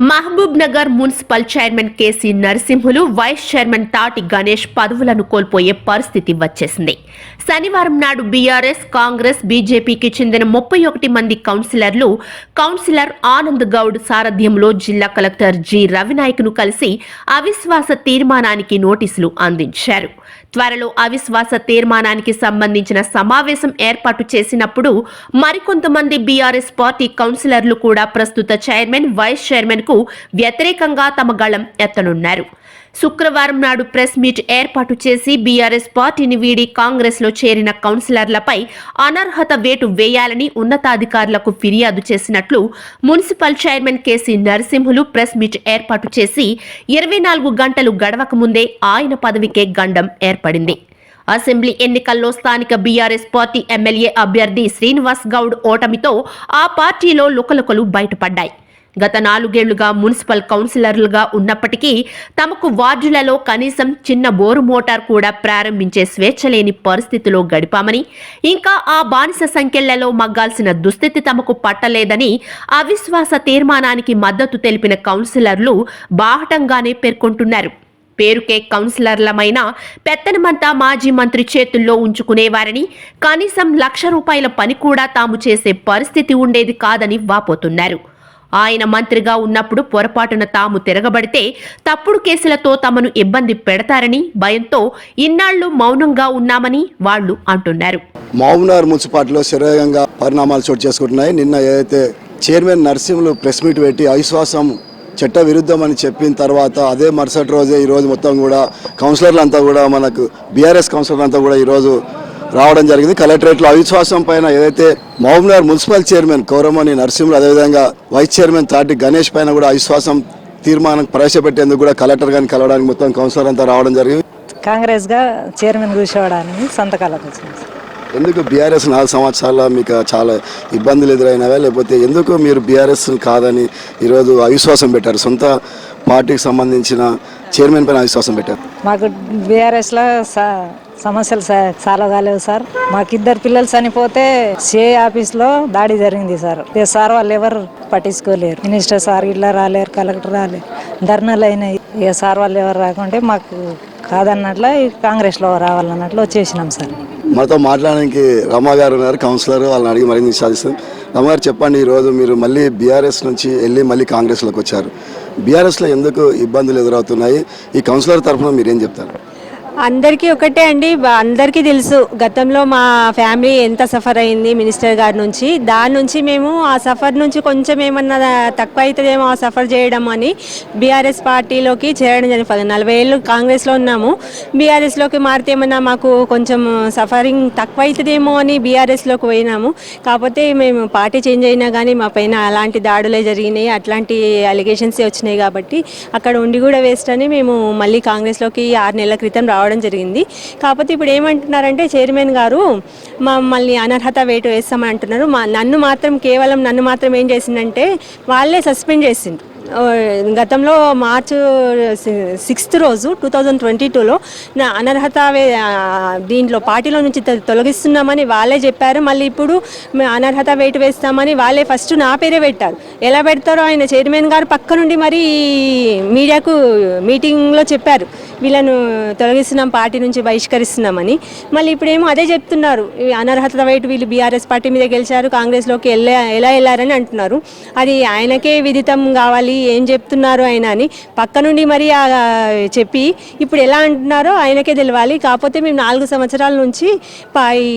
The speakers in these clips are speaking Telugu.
Mahbubnagar municipal chairman KC Narasimhulu vice chairman Thati Ganesh పదవులను కోల్పోయే పరిస్థితి వచ్చేసింది. శనివారం నాడు బీఆర్ఎస్ కాంగ్రెస్ బీజేపీకి చెందిన ముప్పై ఒకటి మంది కౌన్సిలర్లు కౌన్సిలర్ ఆనంద్ గౌడ్ సారథ్యంలో జిల్లా కలెక్టర్ జి. రవినాయక్ను కలిసి అవిశ్వాస తీర్మానానికి నోటీసులు అందించారు. త్వరలో అవిశ్వాస తీర్మానానికి సంబంధించిన సమావేశం ఏర్పాటు చేసినప్పుడు మరికొంతమంది బీఆర్ఎస్ పార్టీ కౌన్సిలర్లు కూడా ప్రస్తుత చైర్మన్ వైస్ చైర్మన్ కు వ్యతిరేకంగా తమ గళం ఎత్తనున్నారు. శుక్రవారం నాడు ప్రెస్ మీట్ ఏర్పాటు చేసి బీఆర్ఎస్ పార్టీని వీడి కాంగ్రెస్లో చేరిన కౌన్సిలర్లపై అనర్హత వేటు వేయాలని ఉన్నతాధికారులకు ఫిర్యాదు చేసినట్లు municipal chairman KC Narasimhulu press meet ఏర్పాటు చేసి ఇరవై నాలుగు గంటలు గడవక ముందే ఆయన పదవికే గండం ఏర్పడింది. అసెంబ్లీ ఎన్నికల్లో స్థానిక బీఆర్ఎస్ పార్టీ ఎమ్మెల్యే అభ్యర్థి శ్రీనివాస్ గౌడ్ ఓటమితో ఆ పార్టీలో లుకలుకలు బయటపడ్డాయి. గత నాలుగేళ్ళుగా మున్సిపల్ కౌన్సిలర్లుగా ఉన్నప్పటికీ తమకు వార్డులలో కనీసం చిన్న బోరు మోటార్ కూడా ప్రారంభించే స్వేచ్ఛ లేని పరిస్థితిలో గడిపామని ఇంకా ఆ బానిస సంఖ్యలలో మగ్గాల్సిన దుస్థితి తమకు పట్టలేదని అవిశ్వాస తీర్మానానికి మద్దతు తెలిపిన కౌన్సిలర్లు బాహటంగానే పేర్కొంటున్నారు. పేరుకే కౌన్సిలర్లమైన పెత్తనమంతా మాజీ మంత్రి చేతుల్లో ఉంచుకునేవారని కనీసం లక్ష రూపాయల పని కూడా తాము చేసే పరిస్థితి ఉండేది కాదని వాపోతున్నారు. ఆయన మంత్రిగా ఉన్నప్పుడు పొరపాటున తాము తిరగబడితే తప్పుడు కేసులతో తమను ఇబ్బంది పెడతారని భయంతో ఇన్నాళ్ళు మౌనంగా ఉన్నామని వాళ్ళు అంటున్నారు. మౌనార్ మున్సిపాలిటీలో శరీరంగా పరిణామాలు చోటు చేసుకుంటున్నాయి. నిన్న ఏదైతే చైర్మన్ నర్సింహులు ప్రెస్ మీట్ పెట్టి అవిశ్వాసం చట్ట విరుద్ధం అని చెప్పిన తర్వాత అదే మరుసటి రోజే ఈరోజు మొత్తం కూడా కౌన్సిలర్లు అంతా కూడా మనకు బీఆర్ఎస్ కౌన్సిలర్ అంతా కూడా ఈరోజు రావడం జరిగింది. కలెక్టరేట్లో అవిశ్వాసం పైన ఏదైతే మహబూబ్నగర్ మున్సిపల్ చైర్మన్ కౌరమణి నరసింహులు అదేవిధంగా వైస్ చైర్మన్ తాటి గణేష్ పైన కూడా అవిశ్వాసం తీర్మానం ప్రవేశపెట్టేందుకు కూడా కలెక్టర్ గారిని కలవడానికి మొత్తం కౌన్సిలర్ అంతా రావడం జరిగింది. కాంగ్రెస్గా చైర్మన్ కూర్చోవడానికి సంతకాలకు వచ్చింది. ఎందుకు బీఆర్ఎస్ నాలుగు సంవత్సరాల్లో మీకు చాలా ఇబ్బందులు ఎదురైనవా? లేకపోతే ఎందుకు మీరు బీఆర్ఎస్ కాదని ఈరోజు అవిశ్వాసం పెట్టారు? సొంత పార్టీకి సంబంధించిన చైర్మన్ పైన అవిశ్వాసం పెట్టారు. మాకు బీఆర్ఎస్లో సమస్యలు చాలా సాల్వ్ కాలేవు సార్. మాకు ఇద్దరు పిల్లలు చనిపోతే సిఐ ఆఫీస్లో దాడి జరిగింది సార్. సార్ వాళ్ళు ఎవరు పట్టించుకోలేరు. మినిస్టర్ సార్ ఇట్లా రాలేరు కలెక్టర్ రాలేరు. ధర్నాలు అయినాయి. ఇక సార్ వాళ్ళు ఎవరు రాకుంటే మాకు కాదన్నట్లు ఈ కాంగ్రెస్లో రావాలన్నట్లు వచ్చేసినాం సార్. మాతో మాట్లాడడానికి రమా గారు ఉన్నారు కౌన్సిలర్. వాళ్ళని అడిగి మరింత సాధిస్తాం రమా గారు చెప్పండి ఈరోజు మీరు మళ్ళీ బీఆర్ఎస్ నుంచి వెళ్ళి మళ్ళీ కాంగ్రెస్లోకి వచ్చారు. బీఆర్ఎస్లో ఎందుకు ఇబ్బందులు ఎదురవుతున్నాయి? ఈ కౌన్సిలర్ తరఫున మీరేం చెప్తారు? అందరికీ ఒకటే అండి. అందరికీ తెలుసు గతంలో మా ఫ్యామిలీ ఎంత సఫర్ అయింది మినిస్టర్ గారి నుంచి. దాని నుంచి మేము ఆ సఫర్ నుంచి కొంచెం ఏమన్నా తక్కువ అవుతుందేమో ఆ సఫర్ చేయడం అని బీఆర్ఎస్ పార్టీలోకి చేరడం జరిగింది. నలభై ఏళ్ళు కాంగ్రెస్లో ఉన్నాము. బీఆర్ఎస్లోకి మారితే ఏమన్నా మాకు కొంచెం సఫరింగ్ తక్కువ అవుతుందేమో అని బీఆర్ఎస్లోకి పోయినాము. కాకపోతే మేము పార్టీ చేంజ్ అయినా కానీ మా పైన అలాంటి దాడులే జరిగినాయి. అట్లాంటి అలిగేషన్స్ వచ్చినాయి కాబట్టి అక్కడ ఉండి కూడా వేస్ట్ అని మేము మళ్ళీ కాంగ్రెస్లోకి ఆరు నెలల క్రితం రావడం జరిగింది. కాకపోతే ఇప్పుడు ఏమంటున్నారంటే చైర్మన్ గారు మమ్మల్ని అనర్హత వేటు వేస్తామని అంటున్నారు. మా నన్ను మాత్రం కేవలం నన్ను మాత్రం ఏం చేసిందంటే వాళ్ళే సస్పెండ్ చేసిండ్రు. గతంలో మార్చ్ సిక్స్త్ రోజు టూ థౌజండ్ ట్వంటీ టూలో నా అనర్హత దీంట్లో పార్టీలో నుంచి తొలగిస్తున్నామని వాళ్ళే చెప్పారు. మళ్ళీ ఇప్పుడు అనర్హత వేటు వేస్తామని వాళ్ళే ఫస్ట్ నా పేరే పెట్టారు. ఎలా పెడతారో ఆయన చైర్మన్ గారు పక్క నుండి మరి మీడియాకు మీటింగ్లో చెప్పారు. వీళ్ళను తొలగిస్తున్నాం పార్టీ నుంచి బహిష్కరిస్తున్నామని. మళ్ళీ ఇప్పుడేమో అదే చెప్తున్నారు. అనర్హత వెయిట్ వీళ్ళు బీఆర్ఎస్ పార్టీ మీద గెలిచారు కాంగ్రెస్లోకి వెళ్ళా ఎలా వెళ్ళారని అంటున్నారు. అది ఆయనకే విదితం కావాలి ఏం చెప్తున్నారు ఆయన అని పక్క నుండి మరి చెప్పి ఇప్పుడు ఎలా అంటున్నారో ఆయనకే తెలియాలి కాకపోతే మేము నాలుగు సంవత్సరాల నుంచి ఈ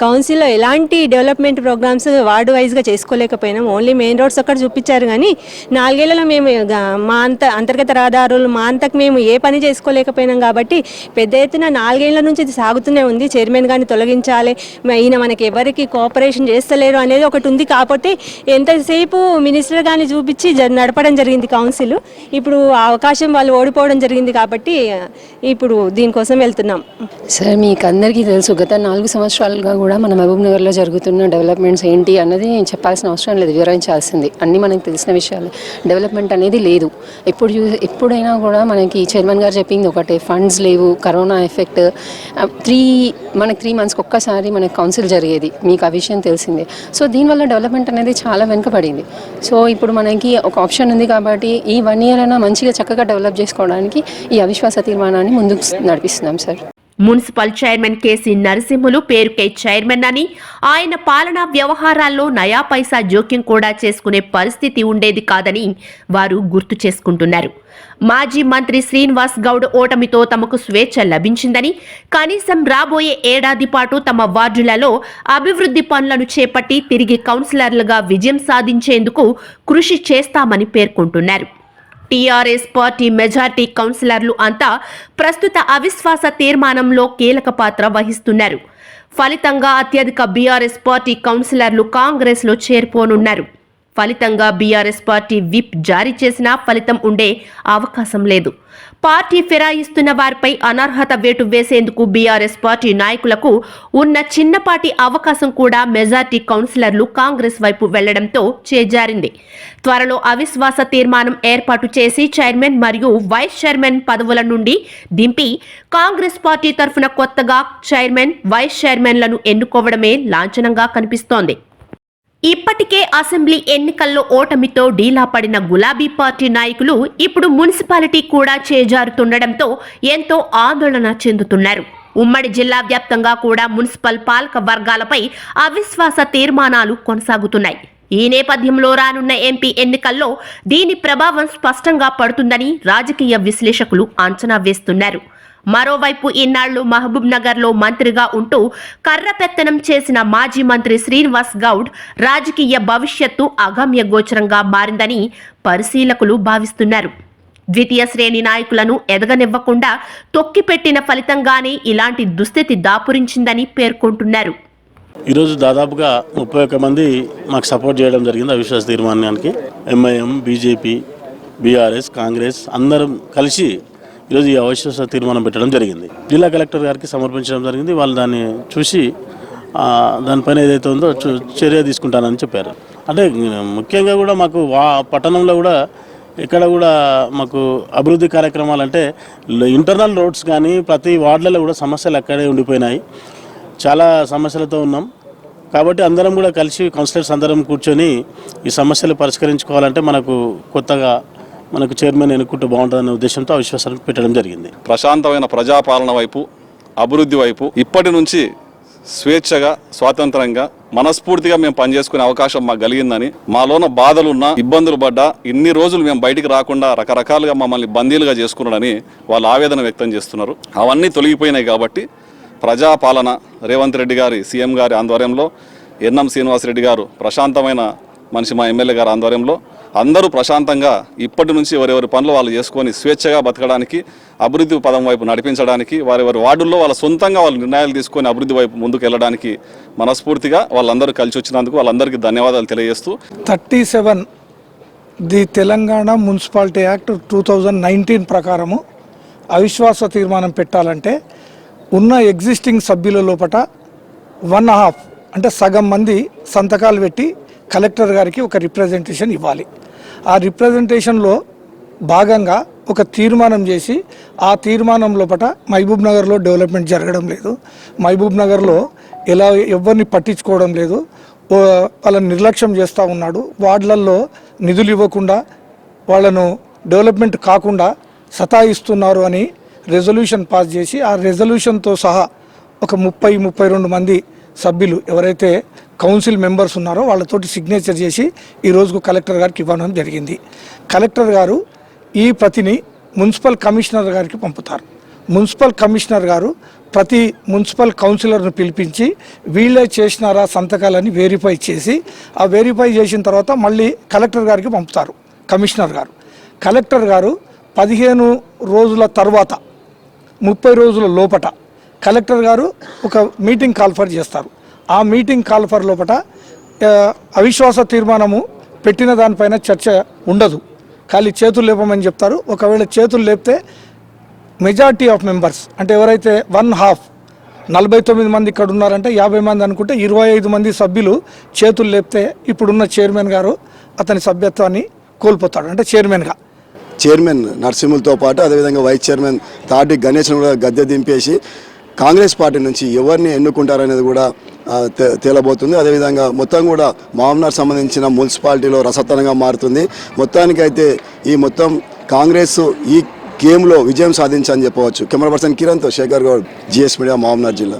కౌన్సిల్లో ఎలాంటి డెవలప్మెంట్ ప్రోగ్రామ్స్ వార్డు వైజ్గా చేసుకోలేకపోయినాం. ఓన్లీ మెయిన్ రోడ్స్ అక్కడ చూపించారు కానీ నాలుగేళ్ళలో మేము మా అంత అంతర్గత రహదారులు మా అంతకు మేము ఏ పని చేసుకోలేకపోయినాం కాబట్టి పెద్ద ఎత్తున నాలుగేళ్ళ నుంచి ఇది సాగుతూనే ఉంది. చైర్మన్ గారిని తొలగించాలి. ఈయన మనకి ఎవరికి కోఆపరేషన్ చేస్తలేరు అనేది ఒకటి ఉంది. కాకపోతే ఎంతసేపు మినిస్టర్ గారిని చూపించి జ- నడపడం జరిగింది కౌన్సిల్. ఇప్పుడు ఆ అవకాశం వాళ్ళు ఓడిపోవడం జరిగింది కాబట్టి ఇప్పుడు దీనికోసం వెళ్తున్నాం. సార్ మీకు అందరికీ తెలుసు గత నాలుగు సంవత్సరాలుగా కూడా మన మహబూబ్ నగర్లో జరుగుతున్న డెవలప్మెంట్స్ ఏంటి అన్నది చెప్పాల్సిన అవసరం లేదు వివరించాల్సింది. అన్నీ మనకు తెలిసిన విషయాలు. డెవలప్మెంట్ అనేది లేదు. ఎప్పుడు చూ- ఎప్పుడైనా కూడా మనకి చైర్మన్ గారు చెప్పింది ఒకటే ఫండ్స్ లేవు కరోనా ఎఫెక్ట్. త్రీ మనకి త్రీ మంత్స్కి ఒక్కసారి మనకి కౌన్సిల్ జరిగేది మీకు ఆ విషయం తెలిసిందే. సో దీనివల్ల డెవలప్మెంట్ అనేది చాలా వెనుకబడింది. సో ఇప్పుడు మనకి ఒక ఆప్షన్ పొజిషన్ ఉంది కాబట్టి ఈ వన్ ఇయర్ అయినా మంచిగా చక్కగా డెవలప్ చేసుకోవడానికి ఈ అవిశ్వాస తీర్మానాన్ని ముందుకు నడిపిస్తున్నాం sir municipal chairman KC Narasimhulu పేరుకై chairman అని. ఆయన పాలనా వ్యవహారాల్లో నయా పైసా జోక్యం కూడా చేసుకునే పరిస్థితి ఉండేది కాదని వారు గుర్తు చేసుకుంటున్నారు. మాజీ మంత్రి శ్రీనివాస్ గౌడ్ ఓటమితో తమకు స్వేచ్ఛ లభించిందని కనీసం రాబోయే ఏడాది పాటు తమ వార్డులలో అభివృద్ధి పనులను చేపట్టి తిరిగి కౌన్సిలర్లుగా విజయం సాధించేందుకు కృషి చేస్తామని పేర్కొంటున్నారు. టీఆర్ఎస్ పార్టీ మెజార్టీ కౌన్సిలర్లు అంతా ప్రస్తుత అవిశ్వాస తీర్మానంలో కీలక పాత్ర వహిస్తున్నారు. ఫలితంగా అత్యధిక బీఆర్ఎస్ పార్టీ కౌన్సిలర్లు కాంగ్రెస్లో చేరిపోనున్నారు ఫలితంగా బీఆర్ఎస్ పార్టీ విప్ జారీ చేసినా ఫలితం ఉండే అవకాశం లేదు. పార్టీ ఫిరాయిస్తున్న వారిపై అనర్హత వేటు వేసేందుకు బీఆర్ఎస్ పార్టీ నాయకులకు ఉన్న చిన్నపాటి అవకాశం కూడా మెజార్టీ కౌన్సిలర్లు కాంగ్రెస్ వైపు వెళ్ళడంతో చేజారింది. త్వరలో అవిశ్వాస తీర్మానం ఏర్పాటు చేసి చైర్మన్ మరియు వైస్ చైర్మన్ పదవుల నుండి దింపి కాంగ్రెస్ పార్టీ తరఫున కొత్తగా చైర్మన్ వైస్ చైర్మన్లను ఎన్నుకోవడమే లాంఛనంగా కనిపిస్తోంది. ఇప్పటికే అసెంబ్లీ ఎన్నికల్లో ఓటమితో డీలా పడిన గులాబీ పార్టీ నాయకులు ఇప్పుడు మున్సిపాలిటీ కూడా చేజారుతుండటంతో ఎంతో ఆందోళన చెందుతున్నారు. ఉమ్మడి జిల్లా వ్యాప్తంగా కూడా మున్సిపల్ పాలక వర్గాలపై అవిశ్వాస తీర్మానాలు కొనసాగుతున్నాయి. ఈ నేపథ్యంలో రానున్న ఎంపీ ఎన్నికల్లో దీని ప్రభావం స్పష్టంగా పడుతుందని రాజకీయ విశ్లేషకులు అంచనా వేస్తున్నారు. మరోవైపు ఇన్నాళ్ళు మహబూబ్ నగర్లో మంత్రిగా ఉంటూ కర్రపెత్తనం చేసిన మాజీ మంత్రి శ్రీనివాస్ గౌడ్ రాజకీయ భవిష్యత్తు అగమ్య గోచరంగా మారిందని పరిశీలకులు భావిస్తున్నారు. ద్వితీయ శ్రేణి నాయకులను ఎదగనివ్వకుండా తొక్కిపెట్టిన ఫలితంగానే ఇలాంటి దుస్థితి దాపురించిందని పేర్కొంటున్నారు. ఈరోజు దాదాపుగా ముప్పై ఒక్క మంది మాకు సపోర్ట్ చేయడం జరిగింది అవిశ్వాస తీర్మానానికి. ఎంఐఎం బీజేపీ బీఆర్ఎస్ కాంగ్రెస్ అందరం కలిసి ఈరోజు ఈ అవిశ్వాస తీర్మానం పెట్టడం జరిగింది. జిల్లా కలెక్టర్ గారికి సమర్పించడం జరిగింది. వాళ్ళు దాన్ని చూసి దానిపైన ఏదైతే ఉందో చర్య తీసుకుంటానని చెప్పారు. అంటే ముఖ్యంగా కూడా మాకు వా పట్టణంలో కూడా ఇక్కడ కూడా మాకు అభివృద్ధి కార్యక్రమాలు అంటే ఇంటర్నల్ రోడ్స్ కానీ ప్రతి వార్డులలో కూడా సమస్యలు అక్కడే ఉండిపోయినాయి. చాలా సమస్యలతో ఉన్నాం. కాబట్టి అందరం కూడా కలిసి కౌన్సిలర్స్ అందరం కూర్చొని ఈ సమస్యలు పరిష్కరించుకోవాలంటే మనకు కొత్తగా మనకు చైర్మన్ ఎన్నుకుంటూ బాగుంటుందనే ఉద్దేశంతో అవిశ్వాసానికి పెట్టడం జరిగింది. ప్రశాంతమైన ప్రజాపాలన వైపు అభివృద్ధి వైపు ఇప్పటి నుంచి స్వేచ్ఛగా స్వాతంత్రంగా మనస్ఫూర్తిగా మేము పనిచేసుకునే అవకాశం మాకు కలిగిందని మాలోన బాధలున్నా ఇబ్బందులు పడ్డా ఇన్ని రోజులు మేము బయటికి రాకుండా రకరకాలుగా మమ్మల్ని బందీలుగా చేసుకున్నాడని వాళ్ళు ఆవేదన వ్యక్తం చేస్తున్నారు. అవన్నీ తొలగిపోయినాయి కాబట్టి ప్రజాపాలన రేవంత్ రెడ్డి గారి సీఎం గారి ఆధ్వర్యంలో ఎన్ఎం శ్రీనివాసరెడ్డి గారు ప్రశాంతమైన మనిషి మా ఎమ్మెల్యే గారి ఆధ్వర్యంలో అందరూ ప్రశాంతంగా ఇప్పటి నుంచి ఎవరెవరి పనులు వాళ్ళు చేసుకొని స్వేచ్ఛగా బతకడానికి అభివృద్ధి పదం వైపు నడిపించడానికి వారెవరి వార్డుల్లో వాళ్ళ సొంతంగా వాళ్ళు నిర్ణయాలు తీసుకొని అభివృద్ధి వైపు ముందుకు వెళ్ళడానికి మనస్ఫూర్తిగా వాళ్ళందరూ కలిసి వచ్చినందుకు వాళ్ళందరికీ ధన్యవాదాలు తెలియజేస్తూ thirty seven the Telangana municipality act two thousand nineteen ప్రకారము అవిశ్వాస తీర్మానం పెట్టాలంటే ఉన్న ఎగ్జిస్టింగ్ సభ్యుల లోపట వన్ హాఫ్ అంటే సగం మంది సంతకాలు పెట్టి కలెక్టర్ గారికి ఒక రిప్రజెంటేషన్ ఇవ్వాలి. ఆ రిప్రజెంటేషన్లో భాగంగా ఒక తీర్మానం చేసి ఆ తీర్మానం లోపల మహబూబ్ నగర్లో డెవలప్మెంట్ జరగడం లేదు. మహబూబ్ నగర్లో ఎలా ఎవరిని పట్టించుకోవడం లేదు. వాళ్ళని నిర్లక్ష్యం చేస్తూ ఉన్నాడు. వార్డులలో నిధులు ఇవ్వకుండా వాళ్ళను డెవలప్మెంట్ కాకుండా సతాయిస్తున్నారు అని రెజల్యూషన్ పాస్ చేసి ఆ రెజల్యూషన్తో సహా ఒక ముప్పై ముప్పై రెండు మంది సభ్యులు ఎవరైతే కౌన్సిల్ మెంబర్స్ ఉన్నారో వాళ్ళతోటి సిగ్నేచర్ చేసి ఈ రోజుకు కలెక్టర్ గారికి ఇవ్వడం జరిగింది. కలెక్టర్ గారు ఈ ప్రతిని మున్సిపల్ కమిషనర్ గారికి పంపుతారు. మున్సిపల్ కమిషనర్ గారు ప్రతి మున్సిపల్ కౌన్సిలర్ను పిలిపించి వీళ్ళే చేసినారా సంతకాలని వెరిఫై చేసి ఆ వెరిఫై చేసిన తర్వాత మళ్ళీ కలెక్టర్ గారికి పంపుతారు కమిషనర్ గారు. కలెక్టర్ గారు పదిహేను రోజుల తర్వాత ముప్పై రోజుల లోపట కలెక్టర్ గారు ఒక మీటింగ్ కాల్ఫర్ చేస్తారు. ఆ మీటింగ్ కాల్ఫర్ లోపట అవిశ్వాస తీర్మానము పెట్టిన దానిపైన చర్చ ఉండదు. ఖాళీ చేతులు లేపమని చెప్తారు. ఒకవేళ చేతులు లేపితే మెజార్టీ ఆఫ్ మెంబర్స్ అంటే ఎవరైతే వన్ హాఫ్ నలభై తొమ్మిది మంది ఇక్కడ ఉన్నారంటే యాభై మంది అనుకుంటే ఇరవై ఐదు మంది సభ్యులు చేతులు లేపితే ఇప్పుడున్న చైర్మన్ గారు అతని సభ్యత్వాన్ని కోల్పోతాడు. అంటే చైర్మన్గా చైర్మన్ నరసింహులతో పాటు అదేవిధంగా వైస్ చైర్మన్ తాటి గణేష్ను కూడా గద్దె దింపేసి కాంగ్రెస్ పార్టీ నుంచి ఎవరిని ఎన్నుకుంటారనేది కూడా తేలబోతుంది. అదేవిధంగా మొత్తం కూడా మామనార్ సంబంధించిన మున్సిపాలిటీలో రసతనంగా మారుతుంది. మొత్తానికైతే ఈ మొత్తం కాంగ్రెస్ ఈ గేమ్లో విజయం సాధించని చెప్పవచ్చు. కెమెరా పర్సన్ కిరణ్తో శేఖర్ గౌడ్ జిఎస్ మీడియా మామనార్ జిల్లా.